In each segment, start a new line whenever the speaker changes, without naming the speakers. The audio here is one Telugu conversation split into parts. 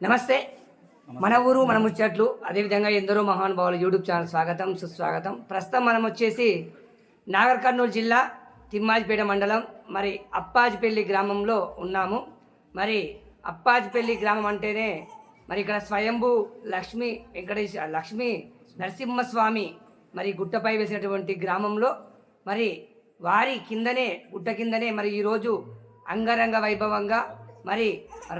నమస్తే. మన ఊరు మన ముచ్చట్లు. అదేవిధంగా ఎందరో మహానుభావులు యూట్యూబ్ ఛానల్ స్వాగతం సుస్వాగతం. ప్రస్తుతం మనం వచ్చేసి నాగర్ కర్నూలు జిల్లా తిమ్మాజిపేట మండలం మరి అప్పాజిపల్లి గ్రామంలో ఉన్నాము. మరి అప్పాజిపల్లి గ్రామం అంటేనే మరి ఇక్కడ స్వయంభూ లక్ష్మీ వెంకటేశ్వర లక్ష్మీ నరసింహస్వామి మరి గుట్టపై వేసినటువంటి గ్రామంలో మరి వారి కిందనే గుట్ట కిందనే మరి ఈరోజు అంగరంగ వైభవంగా మరి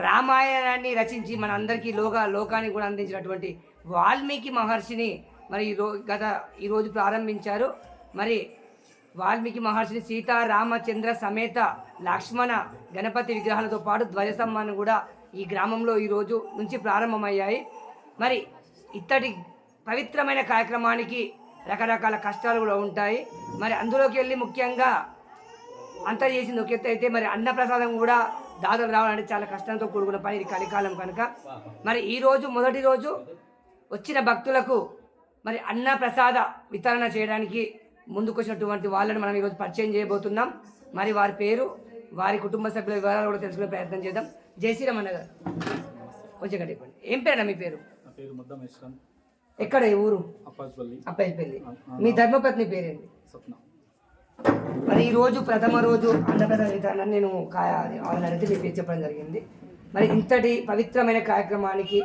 రామాయణాన్ని రచించి మన అందరికీ లోక లోకానికి కూడా అందించినటువంటి వాల్మీకి మహర్షిని మరి ఈ గత ఈరోజు ప్రారంభించారు. మరి వాల్మీకి మహర్షిని సీతారామచంద్ర సమేత లక్ష్మణ గణపతి విగ్రహాలతో పాటు ధ్వజస్తంభాన్ని కూడా ఈ గ్రామంలో ఈరోజు నుంచి ప్రారంభమయ్యాయి. మరి ఇత్తడి పవిత్రమైన కార్యక్రమానికి రకరకాల కష్టాలు కూడా ఉంటాయి. మరి అందులోకి వెళ్ళి ముఖ్యంగా అంతా చేసింది ఒక అయితే మరి అన్నప్రసాదం కూడా దాదాపు రావాలంటే చాలా కష్టంతో కూడుకున్న పని ఇది కలికాలం కనుక. మరి ఈ రోజు మొదటి రోజు వచ్చిన భక్తులకు మరి అన్న ప్రసాద వితరణ చేయడానికి ముందుకొచ్చినటువంటి వాళ్ళని మనం ఈరోజు పరిచయం చేయబోతున్నాం. మరి వారి పేరు వారి కుటుంబ సభ్యుల వివరాలు కూడా తెలుసుకునే ప్రయత్నం చేద్దాం. జై శ్రీరామ్ అన్న గారు. కొంచెం గట్టి చెప్పండి. ఏం పేరన్నా మీ పేరు?
పేరు
ఎక్కడ ఈ ఊరు?
అప్పాజ్పల్లి.
అబ్బాయిపల్లి మీ ధర్మపత్ని పేరేంటి?
స్వప్న
మరి ఈ రోజు ప్రథమ రోజు అన్నప్రసాద వితరణ నేను వాళ్ళని అడిగితే మీకు చెప్పడం జరిగింది. మరి ఇంతటి పవిత్రమైన కార్యక్రమానికి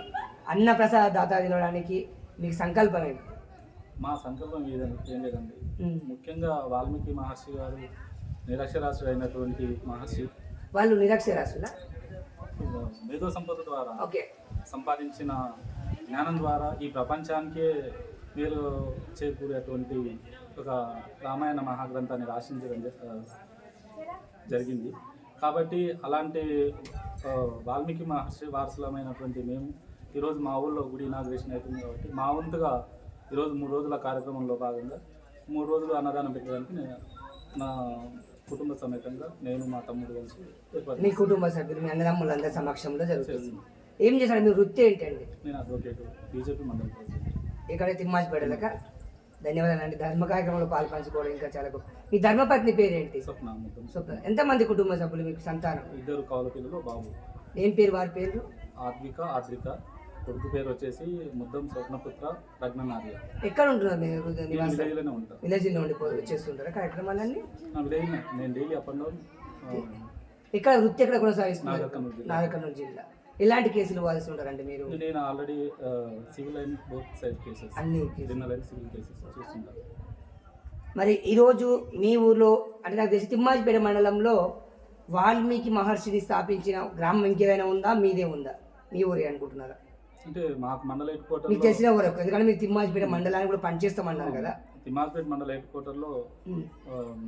అన్నప్రసాద దాత తినడానికి మీకు సంకల్పం ఏంటి?
మా సంకల్పం ఏదండి ఏం లేదండి. ముఖ్యంగా వాల్మీకి మహర్షి గారు నిరక్షరాస్యుడు అయినటువంటి మహర్షి.
వాళ్ళు నిరక్షరాస్యులా?
మేధో సంపద ద్వారా
ఓకే.
సంపాదించిన జ్ఞానం ద్వారా ఈ ప్రపంచానికే మేలు చేకూరేటువంటి ఒక రామాయణ మహాగ్రంథాన్ని రాసించడం జరిగింది. కాబట్టి అలాంటి వాల్మీకి మహర్షి వారసులమైనటువంటి మేము ఈరోజు మా ఊళ్ళో గుడి ఇనాగ్రేషన్ అవుతుంది కాబట్టి మా వంతుగా ఈరోజు మూడు రోజుల కార్యక్రమంలో భాగంగా మూడు రోజులు అన్నదానం పెట్టడానికి నేను నా కుటుంబ సమేతంగా నేను మా తమ్ముడు కలిసి
మీ కుటుంబ సభ్యులు మీ అన్నదమ్ములందరి సమక్షంలో జరుగుతుంది. ఏం చేశారు? మీ వృత్తి ఏంటండి?
నేను అడ్వకేట్ బీజేపీ మండలి
ఇక్కడ తిమ్మాజిపేటలక ధన్యవాదాలు అండి. ధర్మ కార్యక్రమంలో పాల్పంచుకోవడం ఇంకా చాలా గొప్ప. మీ ధర్మపత్ని పేరేంటి?
స్వప్న
ఎంతమంది కుటుంబ సభ్యులు మీకు సంతానం?
ఇద్దరు కౌల పిల్లలు బాబు.
ఏం పేరు వారి పేర్లు
ఆద్విక ఆద్రిక కొడుకు పేరు వచ్చేసి ముద్దం స్వప్నపుత్ర రగ్ననార్య
ఎక్కడ ఉంటున్నారు మీరు
విలేజ్లోనే ఉంటాను
విలేజ్లో ఉండిపో చేస్తుంటారా కార్యక్రమాలన్నీ?
విలేజ్ నేను డైలీ అప్ అండ్ డౌన్
ఇక్కడ వృత్తి ఎక్కడ కొనసాగిస్తున్నారు?
నాగర్ కర్నూలు జిల్లా.
ఎలాంటి కేసులు వాదిస్తూ ఉంటారండి మీరు?
నేను already civil and both side cases.
అన్ని కేసులు.
క్రిమినల్ అండ్ సివిల్ కేసెస్ చూస్తుంటాను.
మరి ఈరోజు మీ ఊర్లో అంటే నాకు తెలిసి తిమ్మాజిపేట మండలంలో వాల్మీకి మహర్షిని స్థాపించిన గ్రామం ఇంకేదైనా ఉందా? మీదే ఉందా? మీ ఊరే అనుకుంటున్నారా?
అంటే మాకు మండల హెడ్
మీకు
క్వార్టర్లో
తెలిసిన ఊరు ఎందుకంటే మీరు తిమ్మాజిపేట మండలాన్ని కూడా పనిచేస్తామన్నారు కదా.
తిమ్మాజ్పేట్ మండల హెడ్ క్వార్టర్లో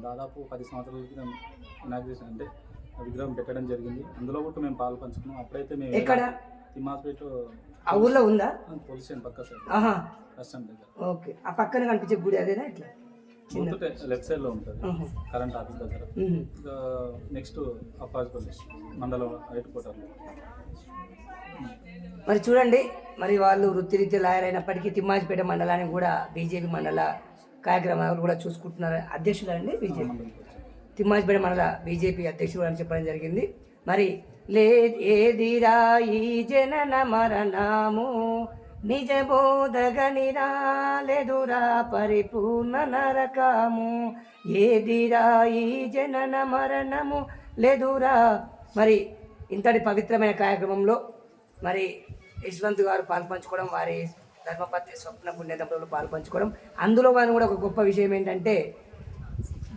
దాదాపు పది సంవత్సరాల క్రితం ఇనాగ్రేషన్. అంటే విగ్రహం పెట్టడం జరిగింది. అందులో కూడా మేము పాలు పంచుకున్నాం. అప్పుడైతే మేము
ఎక్కడ?
తిమ్మాజ్పేట
ఆ ఊర్లో ఉందా?
పోలీస్ స్టేషన్ పక్క సైడ్.
ఆహా.
దగ్గర.
ఓకే. ఆ పక్కన కనిపించే గుడి అదేనా ఇట్లా?
లెఫ్ట్ సైడ్లో ఉంటుంది. కరెంట్ ఆఫీస్ దగ్గర. నెక్స్ట్ అప్పాజ్పల్లి మండలం హెడ్ క్వార్టర్లో
మరి చూడండి మరి వాళ్ళు వృత్తిరీత్యా లాయర్ అయినప్పటికీ తిమ్మాజిపేట మండలానికి కూడా బీజేపీ మండల కార్యక్రమాలు కూడా చూసుకుంటున్నారు. అధ్యక్షులు అండి బీజేపీ. తిమ్మాజిపేట మండల బీజేపీ అధ్యక్షుడు అని చెప్పడం జరిగింది. మరి లే ఏదిరా ఈ జనన మరణము? నిజ బోధగనిరా లేదురా పరిపూర్ణ నరకము? ఏదిరా ఈ జనన మరణము? లేదురా? మరి ఇంతటి పవిత్రమైన కార్యక్రమంలో మరి యశ్వంత్ గారు పాల్పంచుకోవడం వారి ధర్మపత్ని స్వప్న పుణ్యతంలో పాల్పంచుకోవడం అందులో వారు కూడా ఒక గొప్ప విషయం ఏంటంటే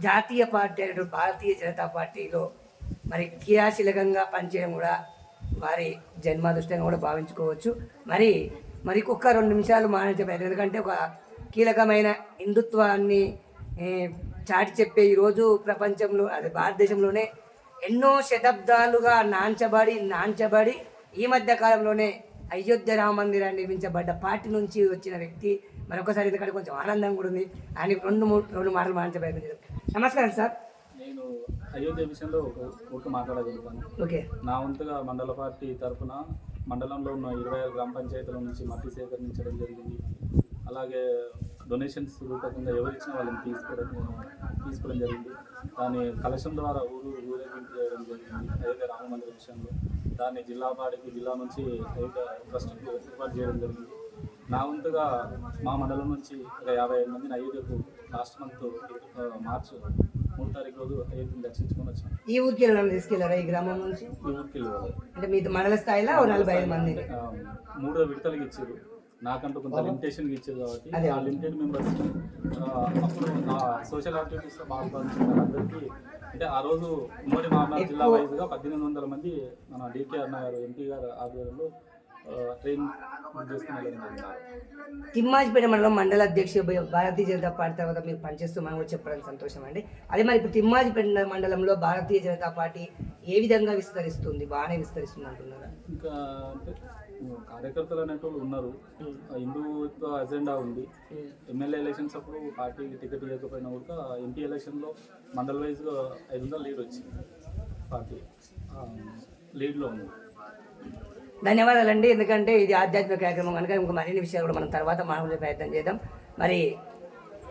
జాతీయ పార్టీ అయినటువంటి భారతీయ జనతా పార్టీలో మరి క్రియాశీలకంగా పనిచేయడం కూడా వారి జన్మాదృష్టంగా కూడా భావించుకోవచ్చు. మరి మరి ఒక్క రెండు నిమిషాలు మాట్లాడే ఎందుకంటే ఒక కీలకమైన హిందుత్వాన్ని చాటి చెప్పే ఈరోజు ప్రపంచంలో అదే భారతదేశంలోనే ఎన్నో శతాబ్దాలుగా నాంచబడి నాంచబడి ఈ మధ్య కాలంలోనే అయోధ్య రామ మందిరాన్ని నిర్మించబడ్డ పార్టీ నుంచి వచ్చిన వ్యక్తి. మరొకసారి ఎందుకంటే కొంచెం ఆనందం కూడా ఉంది. ఆయన రెండు మూడు రెండు మాటలు మాట్లాడే ప్రయత్నం నమస్కారం సార్.
నేను అయోధ్య విషయంలో ఒక మాట్లాడగలుగుతాను.
ఓకే.
నా వంతుగా మండల పార్టీ తరఫున మండలంలో ఉన్న ఇరవై ఆరు గ్రామ పంచాయతీల నుంచి మట్టి సేకరించడం జరిగింది. అలాగే డొనేషన్స్ రూపకంగా ఎవరిచ్చినా వాళ్ళని తీసుకోవడం తీసుకోవడం జరిగింది. దాని కలశం ద్వారా ఊరు ఊరేగింపు చేయడం జరిగింది అయోధ్య రామ మందిర విషయంలో. దాన్ని జిల్లా పాడికి జిల్లా నుంచి రైతు ట్రస్ట్కు ఏర్పాటు చేయడం జరిగింది. నా వంతుగా మా మండలం నుంచి ఒక యాభై ఐదు మందిని అయోధ్యకు లాస్ట్ మంత్ మార్చ్ మూడు తారీఖు రోజు అయోధ్యను దర్శించుకొని వచ్చాను
ఈ ఊరికి వెళ్ళడం తీసుకెళ్ళారా ఈ గ్రామం నుంచి?
ఈ ఊరికి
అంటే మీ మండల స్థాయిలో నలభై ఐదు మంది.
మూడో విడతలకు ఇచ్చారు. నాకంటూ కొంత లిమిటేషన్ ఇచ్చారు కాబట్టి. ఆ లిమిటెడ్ మెంబర్స్ అప్పుడు ఆ సోషల్ యాక్టివిటీస్లో పాల్పంచిన అందరికీ అంటే ఆ రోజు ఉమ్మడి మహబూబ్ జిల్లా వైజ్గా పద్దెనిమిది వందల మంది మన డికే అన్న గారు ఎంపీ గారు ఆధ్వర్యంలో ట్రైన్
తిమ్మాజిపేట మండలం మండల అధ్యక్షుడు భారతీయ జనతా పార్టీ తర్వాత మీరు పనిచేస్తూ మనం కూడా చెప్పడం సంతోషం అండి అదే మరి ఇప్పుడు తిమ్మాజిపేట మండలంలో భారతీయ జనతా పార్టీ ఏ విధంగా విస్తరిస్తుంది? బాగానే విస్తరిస్తుంది అంటున్నారా?
ఇంకా కార్యకర్తలు అనేటోళ్ళు ఉన్నారు. హిందూత్వ అజెండా ఉంది. ఎమ్మెల్యే ఎలక్షన్స్ అప్పుడు పార్టీ టికెట్ ఇవ్వకపోయినా కూడా ఎంపీ ఎలక్షన్లో మండల్ వైజ్గా ఐదు వందల లీడ్ వచ్చింది. పార్టీ లీడ్లో ఉంది.
ధన్యవాదాలండి. ఎందుకంటే ఇది ఆధ్యాత్మిక కార్యక్రమం కనుక ఇంక మరిన్ని విషయాలు కూడా మనం తర్వాత మాట్లాడే ప్రయత్నం చేద్దాం. మరి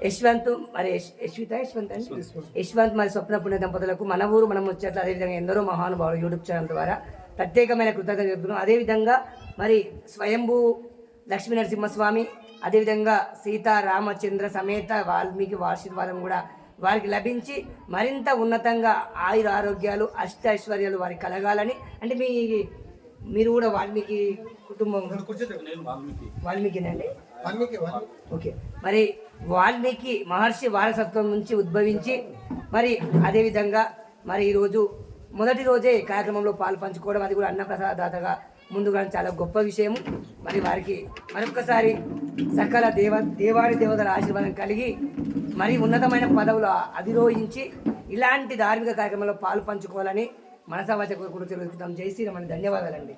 యశ్వంత్ మరి యశ్- యశ్విత యశ్వంత్ అండి? యశ్వంత్. మరి స్వప్న పుణ్య దంపతులకు మన ఊరు మనం వచ్చేట్లు అదేవిధంగా ఎందరో మహానుభావులు యూట్యూబ్ ఛానల్ ద్వారా ప్రత్యేకమైన కృతజ్ఞత చెప్తున్నాం. అదేవిధంగా మరి స్వయంభూ లక్ష్మీ నరసింహస్వామి అదేవిధంగా సీతా రామచంద్ర సమేత వాల్మీకి వార్షికవాదం కూడా వారికి లభించి మరింత ఉన్నతంగా ఆయుర ఆరోగ్యాలు అష్ట ఐశ్వర్యాలు వారికి కలగాలని. అంటే మీ మీరు కూడా వాల్మీకి కుటుంబం. వాల్మీకినండి? ఓకే. మరి వాల్మీకి మహర్షి వారసత్వం నుంచి ఉద్భవించి మరి అదేవిధంగా మరి ఈరోజు మొదటి రోజే కార్యక్రమంలో పాలు పంచుకోవడం అది కూడా అన్నప్రసాదాతగా ముందుగా చాలా గొప్ప విషయం మరి వారికి మరొకసారి సకల దేవ దేవాడి దేవతల ఆశీర్వాదం కలిగి మరి ఉన్నతమైన పదవులు అధిరోహించి ఇలాంటి ధార్మిక కార్యక్రమంలో పాలు పంచుకోవాలని మనసా వచ కూడా తెలుగుతాం జై శ్రీరామని ధన్యవాదాలండి.